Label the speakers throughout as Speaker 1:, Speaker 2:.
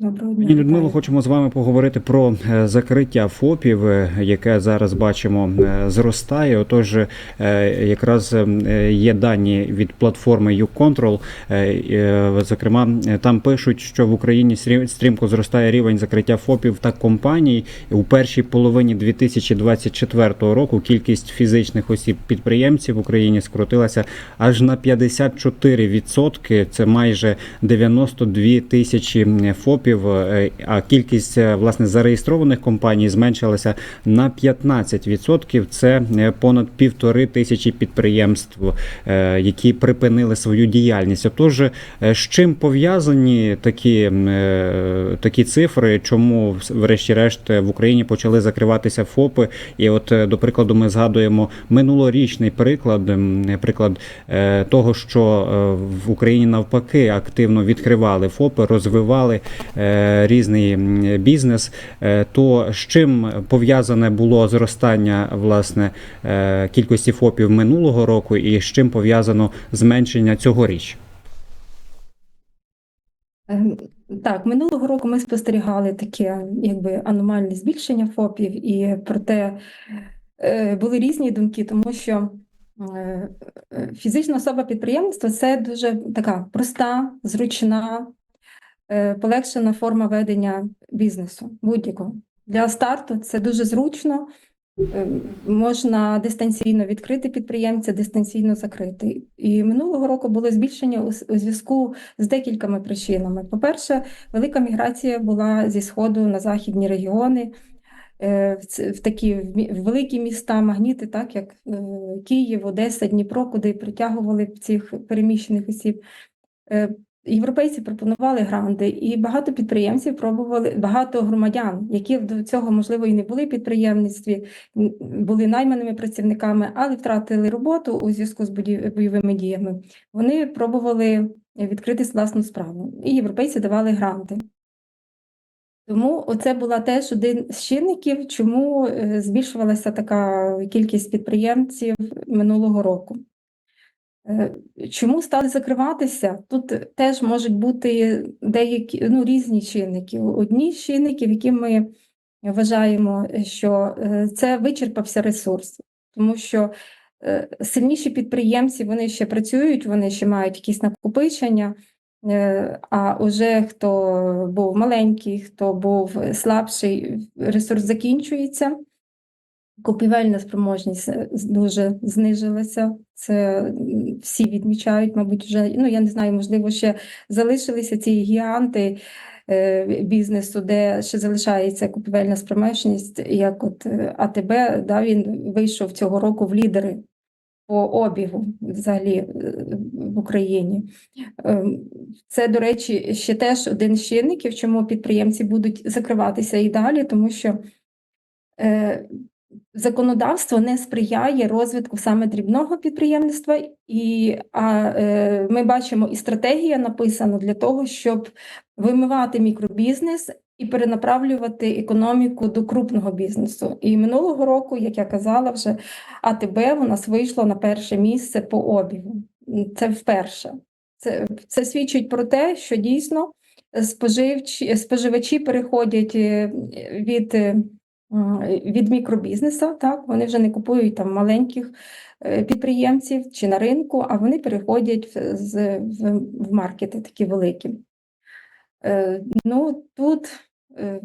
Speaker 1: Доброго дня.
Speaker 2: Людмило, хочемо з вами поговорити про е, закриття ФОПів, е, яке зараз бачимо е, зростає. Отож, якраз є дані від платформи YouControl. Зокрема, там пишуть, що в Україні стрі- стрімко зростає рівень закриття ФОПів та компаній. У першій половині 2024 року кількість фізичних осіб підприємців в Україні скоротилася аж на 54%. Це майже 92 тисячі ФОПів, е, а кількість е, власне зареєстрованих компаній зменшилася на 15%. Це е, понад півтори тисячі підприємств, які припинили свою діяльність. Отож, з чим пов'язані такі, такі цифри? Чому врешті-решт в Україні почали закриватися ФОПи? І от, до прикладу, ми згадуємо минулорічний приклад, приклад того, що в Україні навпаки активно відкривали ФОПи, розвивали різний бізнес. Е, То з чим пов'язане було зростання власне е, кількості ФОПів минулого року, і з чим пов'язано зменшення цьогоріч?
Speaker 1: Ем, Так, минулого року ми спостерігали таке якби аномальне збільшення ФОПів, і проте е, були різні думки, тому що е, е, фізична особа підприємництва це дуже така проста, зручна, е, полегшена форма ведення бізнесу будь-якого. Для старту це дуже зручно. Е, Можна дистанційно відкрити підприємця, дистанційно закрити. І минулого року було збільшення у зв'язку з декількома причинами. По-перше, велика міграція була зі сходу на західні регіони, е, в такі великі міста, магніти, так як е, Київ, Одеса, Дніпро, куди притягували цих переміщених осіб. Європейці пропонували гранди, і багато підприємців пробували, багато громадян, які до цього, можливо, і не були в підприємництві, були найманими працівниками, але втратили роботу у зв'язку з бойовими діями. Вони пробували відкрити власну справу, і європейці давали гранти. Тому оце була теж один з чинників, чому е, збільшувалася така кількість підприємців минулого року. Е, Чому стали закриватися? Тут теж можуть бути деякі ну, різні чинники. Одні з чинників, які ми вважаємо, що е, це вичерпався ресурс, тому що е, сильніші підприємці вони ще працюють, вони ще мають якісь накопичення. А уже хто був маленький, хто був слабший, ресурс закінчується. Купівельна спроможність е, дуже знижилася. Це всі відмічають, мабуть, вже ну я не знаю, можливо, ще залишилися ці гіганти е, бізнесу, де ще залишається купівельна спроможність, як от е, АТБ, да, він вийшов цього року в лідери по обігу взагалі в Україні. Ем, Це, до речі, ще теж один з чинників, чому підприємці будуть закриватися і далі, тому що законодавство не сприяє розвитку саме дрібного підприємництва, і а, е, ми бачимо, і стратегія написана для того, щоб вимивати мікробізнес і перенаправлювати економіку до крупного бізнесу. І минулого року, як я казала, вже АТБ у нас вийшло на перше місце по обігу. Це вперше. Це, це свідчить про те, що дійсно споживчі, споживачі переходять е, від, е, від мікробізнесу, так, вони вже не купують там маленьких е, підприємців чи на ринку, а вони переходять в, в, в маркети такі великі. Е, Ну, тут е,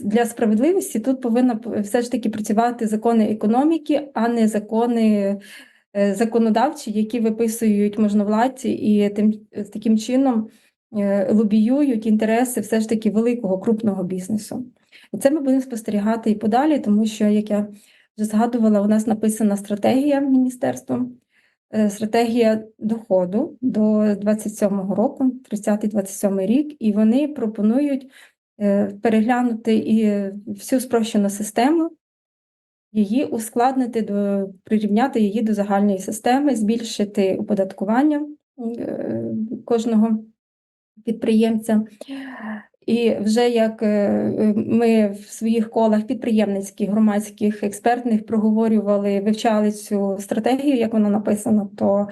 Speaker 1: для справедливості тут повинна п- все ж таки працювати закони економіки, а не закони законодавчі, які виписують можновладці і тим таким чином лобіюють інтереси все ж таки великого крупного бізнесу. І це ми будемо спостерігати і подалі, тому що, як я вже згадувала, у нас написана стратегія міністерством, е, стратегія доходу до 27-го року, 30-27 рік, і вони пропонують е, переглянути і всю спрощену систему, її ускладнити, до, прирівняти її до загальної системи, збільшити оподаткування е, кожного підприємця. І вже як е, ми в своїх колах підприємницьких, громадських, експертних проговорювали, вивчали цю стратегію, як вона написана, то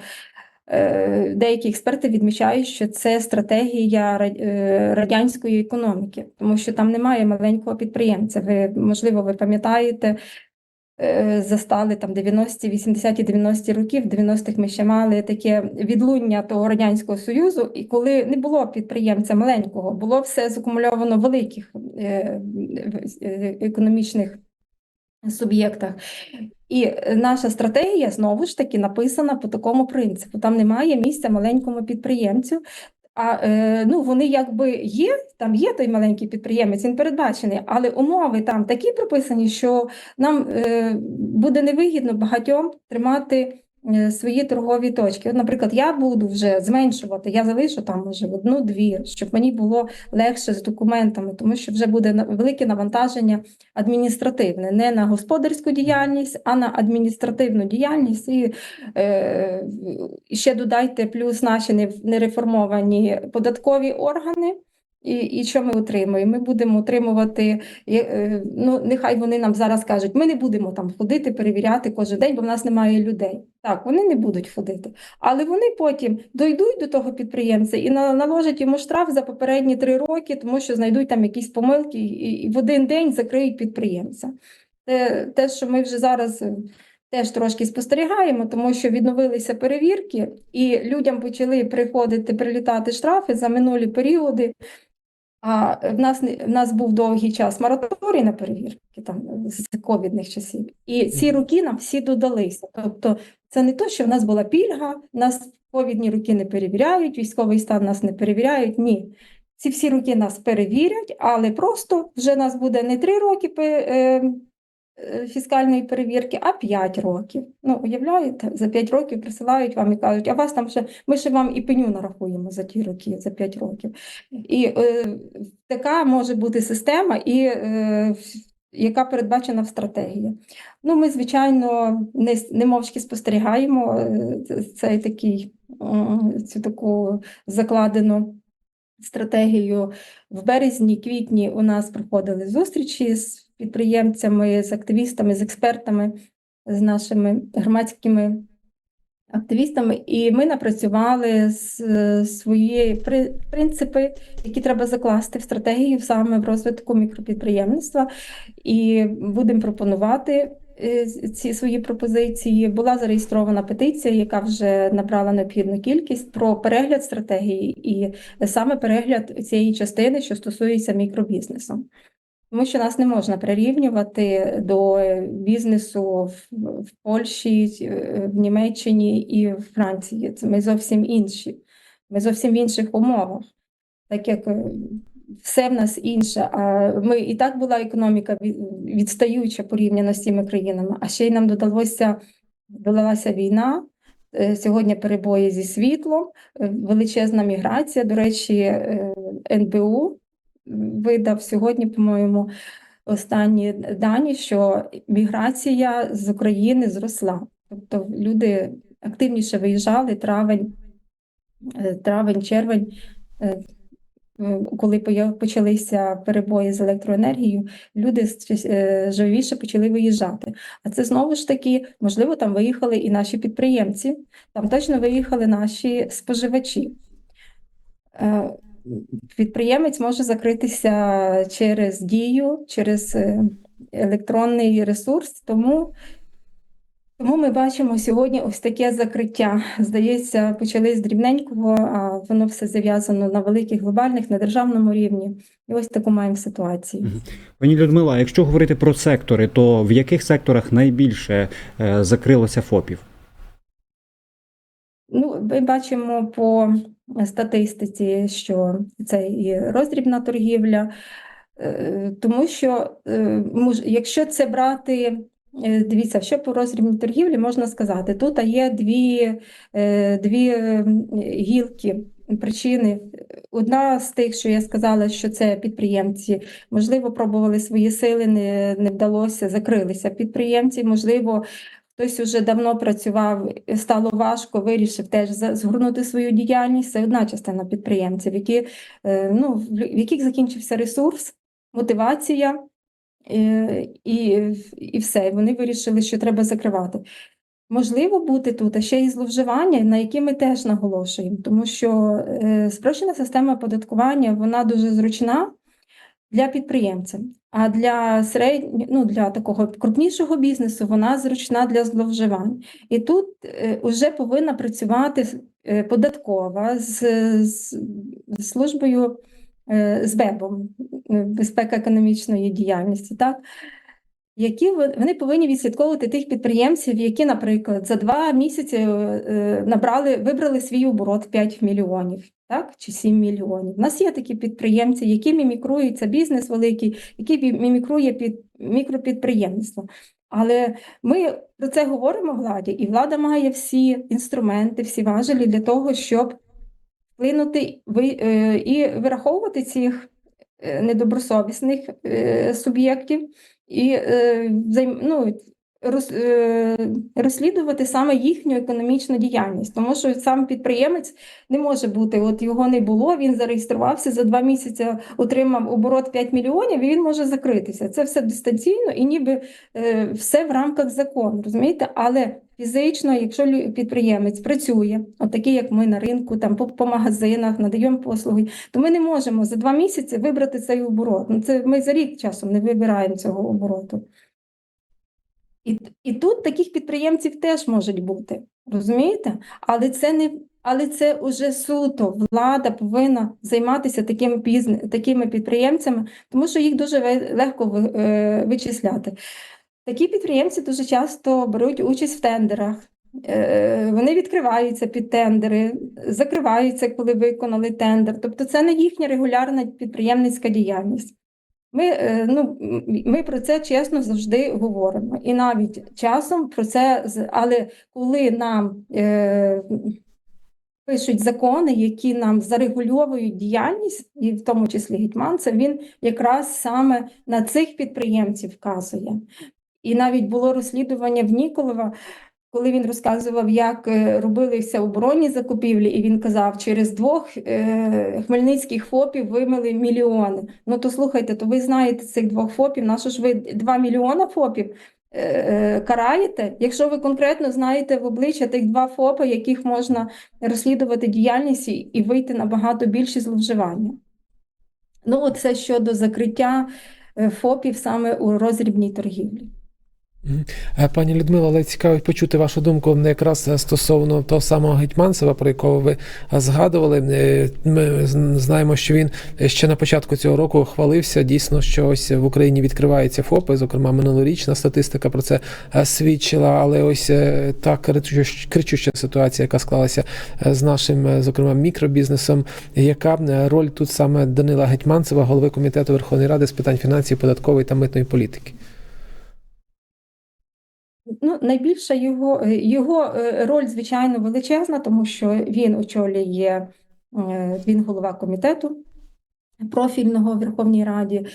Speaker 1: Е, Деякі експерти відмічають, що це стратегія е, радянської економіки, тому що там немає маленького підприємця. Ви, можливо, ви пам'ятаєте, е, застали там 90-ті, 80-ті, 90-ті років. В 90-х ми ще мали таке відлуння того Радянського Союзу, і коли не було підприємця маленького, було все закумульовано в великих е, е, економічних суб'єктах. І е, наша стратегія знову ж таки написана по такому принципу. Там немає місця маленькому підприємцю. А е, ну вони якби є, там є той маленький підприємець, він передбачений, але умови там такі прописані, що нам е, буде невигідно багатьом тримати свої торгові точки. От, наприклад, я буду вже зменшувати, я залишу там може одну-дві, щоб мені було легше з документами, тому що вже буде велике навантаження адміністративне, не на господарську діяльність, а на адміністративну діяльність. І, е, ще додайте плюс наші нереформовані податкові органи. І, і що ми отримуємо? Ми будемо отримувати, е, е, ну нехай вони нам зараз кажуть, ми не будемо там ходити, перевіряти кожен день, бо в нас немає людей. Так, вони не будуть ходити, але вони потім дойдуть до того підприємця і наложать йому штраф за попередні три роки, тому що знайдуть там якісь помилки і, в один день закриють підприємця. Те, те, що ми вже зараз е, теж трошки спостерігаємо, тому що відновилися перевірки, і людям почали приходити прилітати штрафи за минулі періоди. А в нас в нас був довгий час мораторій на перевірки там з ковідних часів, і ці роки нам всі додалися. Тобто, це не то, що в нас була пільга, нас ковідні роки не перевіряють, військовий стан нас не перевіряють. Ні. Ці всі роки нас перевірять, але просто вже нас буде не три роки пе- е, е, фіскальної перевірки, а 5 років. Ну, уявляєте, за 5 років присилають вам і кажуть, а вас там ще, ми ще вам і пеню нарахуємо за ті роки, за 5 років. І е, така може бути система, і, е, яка передбачена в стратегії. Ну, ми, звичайно, не, не мовчки спостерігаємо е, цей такий, цю таку закладену стратегію. В березні, квітні у нас проходили зустрічі з підприємцями, з активістами, з експертами, з нашими громадськими активістами, і ми напрацювали с- свої при- принципи, які треба закласти в стратегію саме в розвитку мікропідприємництва, і будемо пропонувати. е, Ці свої пропозиції була зареєстрована петиція, яка вже набрала необхідну кількість про перегляд стратегії і саме перегляд цієї частини, що стосується мікробізнесу. Тому що нас не можна прирівнювати до бізнесу в, Польщі, е, в Німеччині і в Франції. Це ми зовсім інші. Ми зовсім в інших умовах. Так як е, все в нас інше. А ми і так була економіка відстаюча порівняно з цими країнами, а ще й нам додалося додалася війна. е, Сьогодні перебої зі світлом, величезна міграція. До речі, НБУ видав сьогодні, по-моєму, останні дані, що міграція з України зросла. Тобто люди активніше виїжджали травень, е, травень, червень, е, коли почалися перебої з електроенергією, люди е, живіше почали виїжджати. А це знову ж таки, можливо, там виїхали і наші підприємці, там точно виїхали наші споживачі. Підприємець може закритися через дію, через е, електронний ресурс, тому, тому ми бачимо сьогодні ось таке закриття. Здається, почали з дрібненького, а воно все зав'язано на великих глобальних, на державному рівні. І ось таку маємо ситуацію.
Speaker 2: Пані Людмила, якщо говорити про сектори, то в яких секторах найбільше е, закрилося ФОПів?
Speaker 1: Ну, ми бачимо по статистиці, що це і роздрібна торгівля, е, тому що е, якщо це брати, е, дивіться, що по роздрібній торгівлі можна сказати, тут є дві, дві гілки. Причини одна з тих, що я сказала, що це підприємці, можливо, пробували свої сили, не, не вдалося, закрилися підприємці, можливо, Хтось уже давно працював, стало важко, вирішив теж згорнути свою діяльність. Це одна частина підприємців, які, е, ну, в яких закінчився ресурс, мотивація е, і, і все. Вони вирішили, що треба закривати. Можливо бути тут, а ще й зловживання, на які ми теж наголошуємо, тому що е, спрощена система оподаткування вона дуже зручна для підприємця, а для середнього, ну, для такого крупнішого бізнесу вона зручна для зловживань. І тут е, вже повинна працювати е, податкова з, з, службою е, з БЕБом, е, безпека економічної діяльності, так? Які вони повинні відслідковувати тих підприємців, які, наприклад, за два місяці е, набрали, вибрали свій оборот 5 мільйонів, так, чи 7 мільйонів. У нас є такі підприємці, які мімікрують, це бізнес великий, який мімікрує під мікропідприємництво. Але ми про це говоримо владі, і влада має всі інструменти, всі важелі для того, щоб вплинути е, і вираховувати цих недобросовісних е, суб'єктів і е, ну, е, розслідувати саме їхню економічну діяльність, тому що сам підприємець не може бути, от його не було, він зареєструвався за два місяці, отримав оборот 5 мільйонів, і він може закритися. Це все дистанційно і ніби е, все в рамках закону, розумієте? Але фізично, якщо підприємець працює, от такий, як ми на ринку, там по, по магазинах, надаємо послуги, то ми не можемо за два місяці вибрати цей оборот. Ну, це ми за рік часом не вибираємо цього обороту. І, і тут таких підприємців теж можуть бути, розумієте? Але це не але це уже суто влада повинна займатися таким бізнес, такими підприємцями, тому що їх дуже легко е, вичисляти. Такі підприємці дуже часто беруть участь в тендерах. Е, Вони відкриваються під тендери, закриваються, коли виконали тендер. Тобто це не їхня регулярна підприємницька діяльність. Ми, е, ну, ми про це чесно завжди говоримо. І навіть часом про це, але коли нам е, пишуть закони, які нам зарегульовують діяльність, і в тому числі гетьман, це він якраз саме на цих підприємців вказує. І навіть було розслідування в Ніколова, коли він розказував, як е, робилися оборонні закупівлі, і він казав, через двох е, хмельницьких ФОПів вимили мільйони. Ну то слухайте, то ви знаєте цих двох ФОПів, на що ж ви 2 мільйона ФОПів е, е, караєте, якщо ви конкретно знаєте в обличчя тих два ФОПа, яких можна розслідувати діяльність і, вийти на багато більші зловживання. Ну, от це щодо закриття е, ФОПів саме у розрібній торгівлі.
Speaker 3: Е, Пані Людмила, але цікаво почути вашу думку не якраз е, стосовно того самого Гетьманцева, про якого ви е, згадували. Ми знаємо, що він ще на початку цього року хвалився дійсно, що ось в Україні відкриваються ФОПи. Зокрема, минулорічна статистика про це свідчила. Але ось та кричуща ситуація, яка склалася з нашим, зокрема, мікробізнесом. Яка роль тут саме Данила Гетьманцева, голови комітету Верховної Ради з питань фінансів, податкової та митної політики?
Speaker 1: Ну, найбільша його, е, його е, роль, звичайно, величезна, тому що він очолює, е, він голова комітету профільного в Верховній Раді.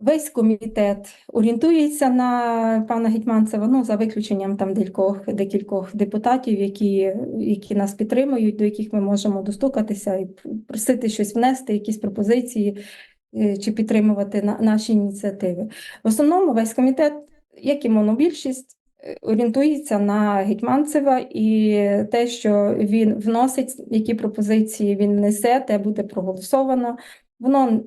Speaker 1: Весь комітет орієнтується на пана Гетьманцева, ну, за виключенням там декількох, декількох депутатів, які, які нас підтримують, до яких ми можемо достукатися і просити щось внести, якісь пропозиції чи підтримувати на, наші ініціативи. В основному весь комітет, як і монобільшість, орієнтується на Гетьманцева і те, що він вносить, які пропозиції він несе, те буде проголосовано. Воно,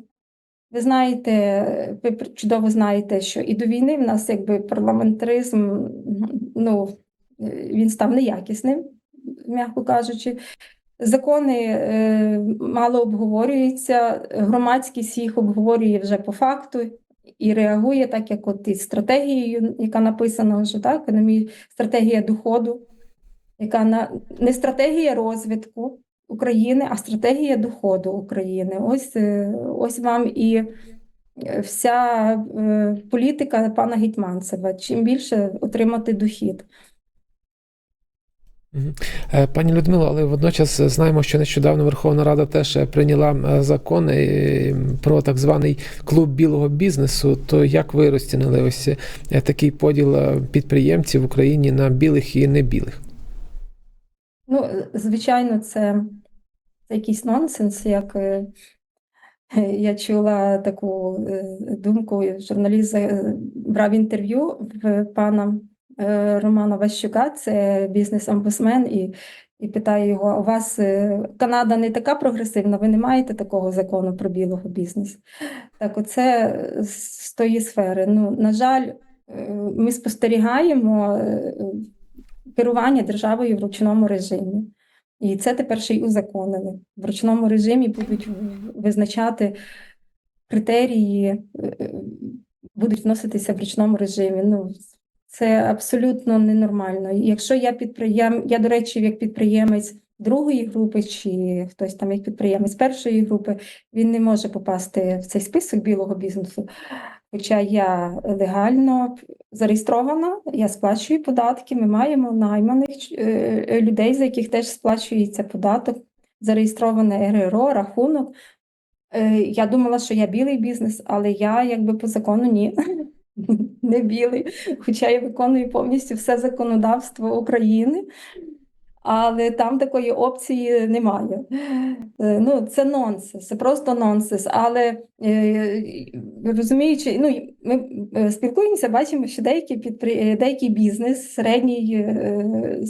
Speaker 1: ви знаєте, ви чудово знаєте, що і до війни в нас якби парламентаризм, ну, він став неякісним, м'яко кажучи. Закони е, мало обговорюються, громадськість їх обговорює вже по факту і реагує так, як от із стратегією, яка написана вже так, стратегія доходу, яка на не стратегія розвитку України, а стратегія доходу України. Ось, е, ось вам і е, вся е, політика пана Гетьманцева. Чим більше отримати дохід.
Speaker 3: Е, Пані Людмило, але водночас знаємо, що нещодавно Верховна Рада теж е, прийняла е, закон про так званий клуб білого бізнесу. То як ви розцінили ось такий поділ підприємців в Україні на білих і небілих?
Speaker 1: Ну, звичайно, це, це якийсь нонсенс, як я чула таку думку, журналіст брав інтерв'ю в пана Романа Ващука, це бізнес-омбудсмен, і, і питає його: у вас е, Канада не така прогресивна, ви не маєте такого закону про білого бізнесу? Так, оце з тої сфери. Ну, на жаль, е, ми спостерігаємо е, керування державою в ручному режимі. І це тепер ще й узаконили. В ручному режимі будуть визначати критерії, е, е, будуть вноситися в ручному режимі. Ну, це абсолютно ненормально. Якщо я підприєм, я, до речі, як підприємець другої групи, чи хтось там як підприємець першої групи, він не може попасти в цей список білого бізнесу. Хоча я легально зареєстрована, я сплачую податки, ми маємо найманих е, е, людей, за яких теж сплачується податок, зареєстроване РРО, рахунок. Е, Я думала, що я білий бізнес, але я якби по закону ні, не білий. Хоча я виконую повністю все законодавство України, але там такої опції немає. Е, Ну, це нонсенс, це просто нонсенс. Але е, розуміючи, ну ми е, спілкуємося, бачимо, що деякі підпри... деякий бізнес, середній,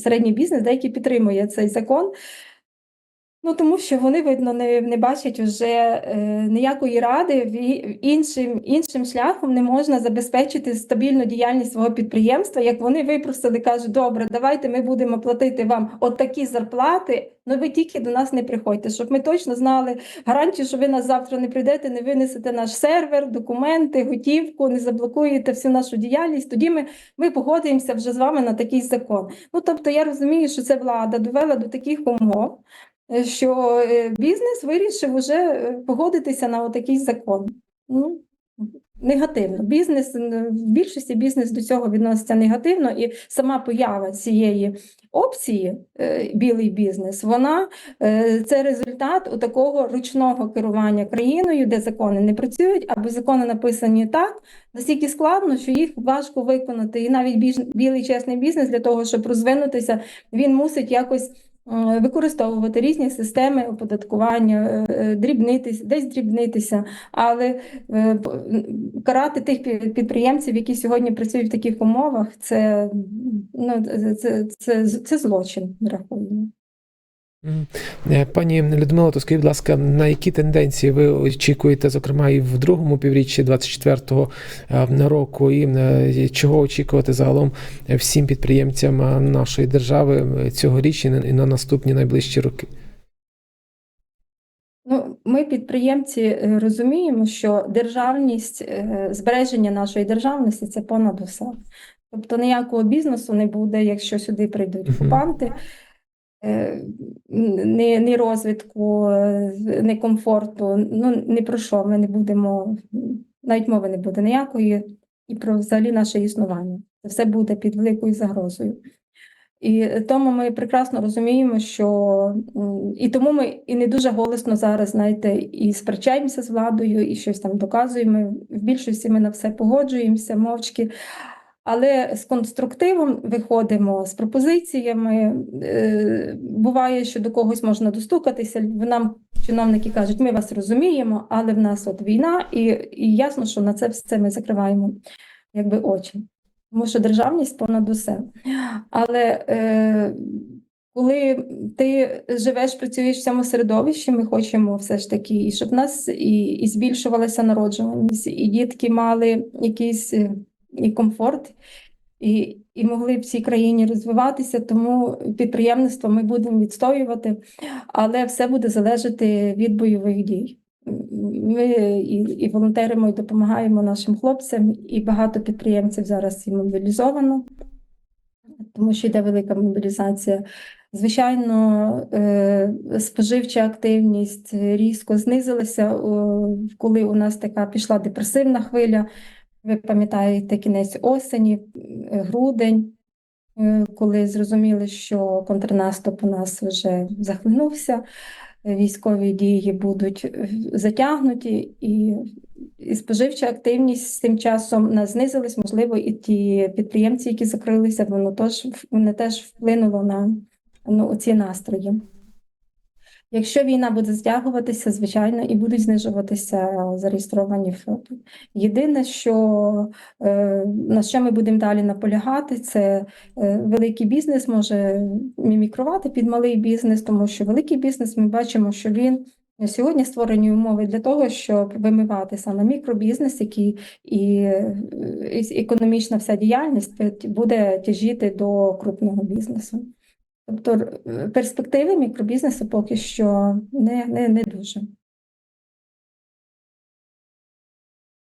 Speaker 1: середній бізнес, деякий підтримує цей закон. Ну, тому що вони, видно, не, не бачать вже е, ніякої ради, в іншим, іншим шляхом не можна забезпечити стабільну діяльність свого підприємства. Як вони випросили, кажуть, добре, давайте ми будемо платити вам от такі зарплати, ну ви тільки до нас не приходьте, щоб ми точно знали гарантію, що ви нас завтра не прийдете, не винесете наш сервер, документи, готівку, не заблокуєте всю нашу діяльність. Тоді ми, ми погодимося вже з вами на такий закон. Ну тобто я розумію, що це влада довела до таких умов що е, бізнес вирішив уже е, погодитися на отакий закон. Ну, негативно. Бізнес в більшості бізнес до цього відноситься негативно, і сама поява цієї опції е, білий бізнес, вона це результат такого ручного керування країною, де закони не працюють, або закони написані так, настільки складно, що їх важко виконати. І навіть білий чесний бізнес для того, щоб розвинутися, він мусить якось використовувати різні системи оподаткування, е, е, дрібнитись, десь дрібнитися, але е, карати тих пі- підприємців, які сьогодні працюють в таких умовах, це, ну, це, це, це, це злочин, рахуємо.
Speaker 3: Е, Пані Людмило, то скажіть, будь ласка, на які тенденції ви очікуєте, зокрема, і в другому півріччі 24-го е, року, і е, чого очікувати загалом всім підприємцям нашої держави цьогоріч і на- наступні найближчі роки?
Speaker 1: Ну, ми, підприємці, розуміємо, що державність, збереження нашої державності це понад усе. Тобто ніякого бізнесу не буде, якщо сюди прийдуть окупанти, е, ні, ні розвитку, е, ні комфорту, ну ні про що ми не будемо, навіть мови не буде ніякої, і про взагалі наше існування. Це все буде під великою загрозою. І тому ми прекрасно розуміємо, що і тому ми і не дуже голосно зараз, знаєте, і сперечаємося з владою, і щось там доказуємо. В більшості ми на все погоджуємося мовчки. Але з конструктивом виходимо з пропозиціями. Е, Буває, що до когось можна достукатися. Нам чиновники кажуть, ми вас розуміємо, але в нас от війна, і, і ясно, що на це все ми закриваємо якби очі. Тому що державність понад усе. Але е, коли ти живеш, працюєш в цьому середовищі, ми хочемо все ж таки, щоб в нас і, і збільшувалася народжуваність, і дітки мали якийсь е, і комфорт, і, і могли в цій країні розвиватися. Тому підприємництво ми будемо відстоювати, але все буде залежати від бойових дій. Ми і, і волонтеримо, і допомагаємо нашим хлопцям, і багато підприємців зараз і мобілізовано, тому що йде велика мобілізація. Звичайно, е, споживча активність різко знизилася, коли у нас така пішла депресивна хвиля. Ви пам'ятаєте кінець осені, е, грудень, е, коли зрозуміли, що контрнаступ у нас вже захлинувся, військові дії будуть е, затягнуті, і, і споживча активність з тим часом у нас знизилась. Можливо, і ті підприємці, які закрилися, воно теж, воно теж вплинуло на ну, ці настрої. Якщо війна буде затягуватися, звичайно, і будуть знижуватися зареєстровані ФОПи. Єдине, що е, на що ми будемо далі наполягати, це е, великий бізнес може мімікрувати під малий бізнес, тому що великий бізнес ми бачимо, що він сьогодні створені умови для того, щоб вимивати саме мікробізнес, який і економічна вся діяльність буде тяжіти до крупного бізнесу. Тобто е, перспективи мікробізнесу поки що не, не, не дуже.